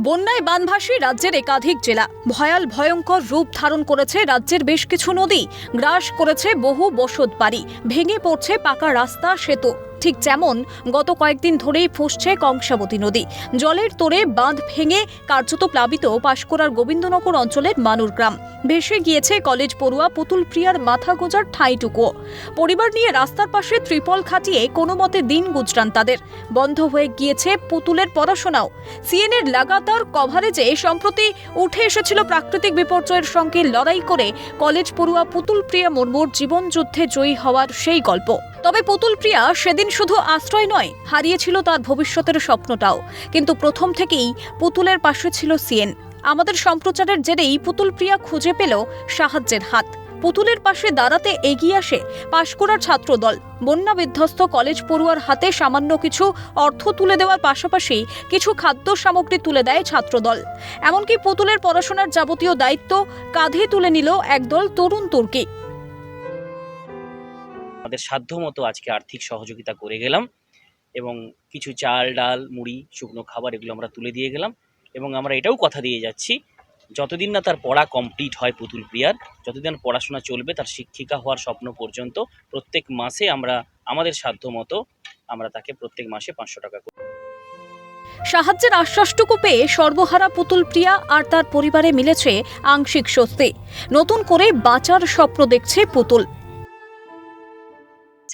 বন্যায় বানভাসী রাজ্যের একাধিক জেলা। ভয়াল, ভয়ঙ্কর রূপ ধারণ করেছে রাজ্যের বেশ কিছু নদী। গ্রাস করেছে বহু বসত বাড়ি ভেঙে পড়ছে পাকা রাস্তা, সেতু। ঠিক যেমন গত কয়েকদিন ধরেই ফুসছে কংসাবতী নদী। জলের তোড়ে বাঁধ ভেঙে কার্যত প্লাবিত পাশকুড়ার গোবিন্দনগর অঞ্চলের মানুর গ্রাম। ভেসে গিয়েছে কলেজ পড়ুয়া পুতুল প্রিয়ার মাথা গোজার ঠাঁইটুকুও। পরিবার নিয়ে রাস্তার পাশে ত্রিপল খাটিয়ে কোনো মতে দিন গুজরান তাদের। বন্ধ হয়ে গিয়েছে পুতুলের পড়াশোনাও। সিএনএর লাগাতার কভারেজে সম্প্রতি উঠে এসেছিল প্রাকৃতিক বিপর্যয়ের সঙ্গে লড়াই করে কলেজ পড়ুয়া পুতুল প্রিয়া মুর্মুর জীবনযুদ্ধে জয়ী হওয়ার সেই গল্প। তবে পুতুল প্রিয়া সেদিন শুধু আশ্রয় নয়, হারিয়েছিল তার ভবিষ্যতের স্বপ্নটাও। কিন্তু প্রথম থেকেই পুতুলের পাশে ছিল সিএন। আমাদের সম্প্রচারের জেরেই পুতুল প্রিয়া খুঁজে পেল সাহায্যের হাত। পুতুলের পাশে দাঁড়াতে এগিয়ে আসে পাশকুড়ার ছাত্রদল। বন্যা বিধ্বস্ত কলেজ পড়ুয়ার হাতে সামান্য কিছু অর্থ তুলে দেওয়ার পাশাপাশি কিছু খাদ্য সামগ্রী তুলে দেয় ছাত্রদল। এমনকি পুতুলের পড়াশোনার যাবতীয় দায়িত্ব কাঁধে তুলে নিল একদল তরুণ তুর্কি। আমাদের সাধ্য মতো আজকে আর্থিক সহযোগিতা করে গেলাম এবং কিছু চাল, ডাল, মুড়ি, শুকনো খাবার এগুলো আমরা তুলে দিয়ে গেলাম এবং আমরা এটাও কথা দিয়ে যাচ্ছি, যতদিন না তার পড়া কমপ্লিট হয় পুতুল প্রিয়ার, যতদিন পড়াশোনা চলবে তার শিক্ষিকা হওয়ার স্বপ্ন পর্যন্ত প্রত্যেক মাসে আমরা, আমাদের সাধ্য মতো আমরা তাকে প্রত্যেক মাসে পাঁচশো টাকা করে সাহায্যের আশ্বাসটুকু পেয়ে সর্বহারা পুতুল প্রিয়া আর তার পরিবারে মিলেছে আংশিক স্বস্তি। নতুন করে বাঁচার স্বপ্ন দেখছে পুতুল।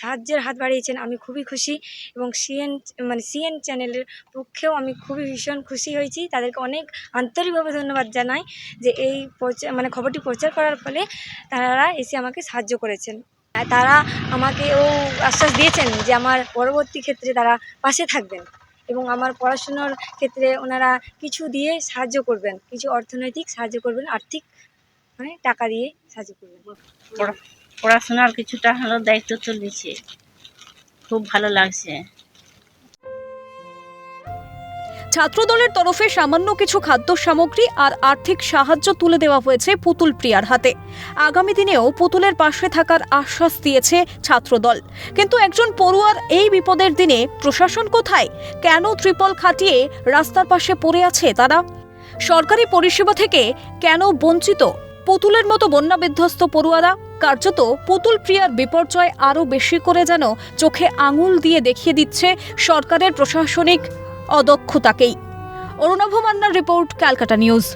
সাহায্যের হাত বাড়িয়েছেন, আমি খুবই খুশি এবং সিএন মানে সিএন চ্যানেলের পক্ষেও আমি খুবই ভীষণ খুশি হয়েছি। তাদেরকে অনেক আন্তরিকভাবে ধন্যবাদ জানাই যে এই প্রচার মানে খবরটি প্রচার করার ফলে তারা এসে আমাকে সাহায্য করেছেন। তারা আমাকে ও আশ্বাস দিয়েছেন যে আমার পরবর্তী ক্ষেত্রে তারা পাশে থাকবেন এবং আমার পড়াশুনোর ক্ষেত্রে ওনারা কিছু দিয়ে সাহায্য করবেন, কিছু অর্থনৈতিক সাহায্য করবেন, আর্থিক মানে টাকা দিয়ে সাহায্য করবেন। পড়াশোনার কিছুটা হলো দায়িত্ব তো খুব ভালো লাগছে। ছাত্রদলের তরফে সামান্য কিছু খাদ্য সামগ্রী আর আর্থিক সাহায্য তুলে দেওয়া হয়েছে পুতুল প্রিয়ার হাতে। আগামী দিনেও পুতুলের পাশে থাকার আশ্বাস দিয়েছে ছাত্রদল। কিন্তু একজন পড়ুয়ার এই বিপদের দিনে প্রশাসন কোথায়? কেন ত্রিপল খাটিয়ে রাস্তার পাশে পড়ে আছে তারা? সরকারি পরিষেবা থেকে কেন বঞ্চিত পুতুলের মতো বন্যা বিধ্বস্ত পড়ুয়ারা? কার্যত পুতুল প্রিয়ার বিপর্যয় আরও বেশি করে যেন চোখে আঙুল দিয়ে দেখিয়ে দিচ্ছে সরকারের প্রশাসনিক অদক্ষতাকেই। অরুণাভ মান্নার রিপোর্ট ক্যালকাটা নিউজ।